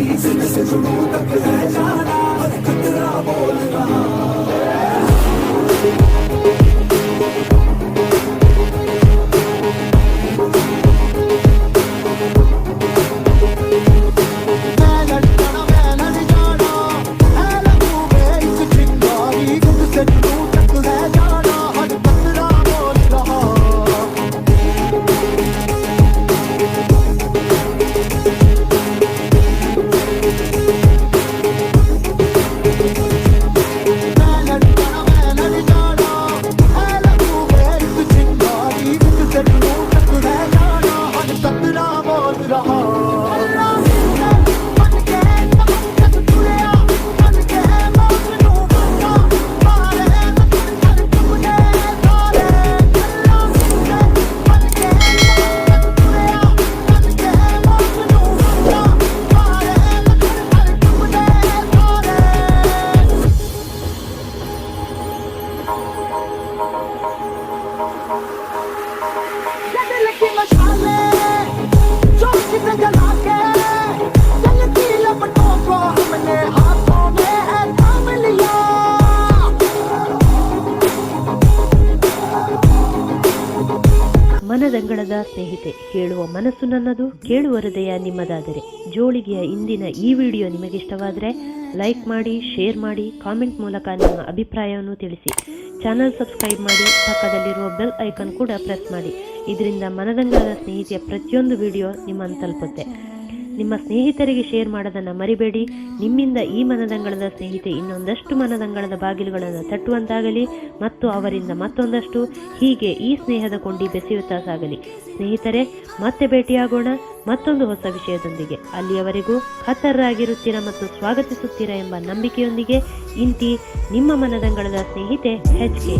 बीच में से जुनू तक है जाना और खतरा बोल रहा Let me lick in my chocolate. ಮನದಂಗಳದ ಸ್ನೇಹಿತೆ, ಕೇಳುವ ಮನಸ್ಸು ನನ್ನದು ಕೇಳುವ ಹೃದಯ ನಿಮ್ಮದಾದರೆ. ಜೋಳಿಗೆಯ ಇಂದಿನ ಈ ವಿಡಿಯೋ ನಿಮಗಿಷ್ಟವಾದರೆ ಲೈಕ್ ಮಾಡಿ, ಶೇರ್ ಮಾಡಿ, ಕಾಮೆಂಟ್ ಮೂಲಕ ನಿಮ್ಮ ಅಭಿಪ್ರಾಯವನ್ನು ತಿಳಿಸಿ. ಚಾನಲ್ ಸಬ್ಸ್ಕ್ರೈಬ್ ಮಾಡಿ, ಪಕ್ಕದಲ್ಲಿರುವ ಬೆಲ್ ಐಕಾನ್ ಕೂಡ ಪ್ರೆಸ್ ಮಾಡಿ. ಇದರಿಂದ ಮನದಂಗಳದ ಸ್ನೇಹಿತೆಯ ಪ್ರತಿಯೊಂದು ವಿಡಿಯೋ ನಿಮ್ಮನ್ನು ತಲುಪುತ್ತೆ. ನಿಮ್ಮ ಸ್ನೇಹಿತರಿಗೆ ಶೇರ್ ಮಾಡೋದನ್ನು ಮರಿಬೇಡಿ. ನಿಮ್ಮಿಂದ ಈ ಮನದಂಗಳದ ಸ್ನೇಹಿತೆ ಇನ್ನೊಂದಷ್ಟು ಮನದಂಗಳದ ಬಾಗಿಲುಗಳನ್ನು ತಟ್ಟುವಂತಾಗಲಿ ಮತ್ತು ಅವರಿಂದ ಮತ್ತೊಂದಷ್ಟು ಹೀಗೆ ಈ ಸ್ನೇಹದ ಕೊಂಡಿ ಬೆಸೆಯುತ್ತಾ ಸಾಗಲಿ. ಸ್ನೇಹಿತರೆ, ಮತ್ತೆ ಭೇಟಿಯಾಗೋಣ. ಮತ್ತೊಂದು ಹೊಸ ವಿಷಯದೊಂದಿಗೆ. ಅಲ್ಲಿಯವರೆಗೂ ಹತ್ತರರಾಗಿರುತ್ತೀರಾ ಮತ್ತು ಸ್ವಾಗತಿಸುತ್ತೀರಾ ಎಂಬ ನಂಬಿಕೆಯೊಂದಿಗೆ ಇಂತಿ ನಿಮ್ಮ ಮನದಂಗಳದ ಸ್ನೇಹಿತೆ ಹೆಚ್ ಕೆ.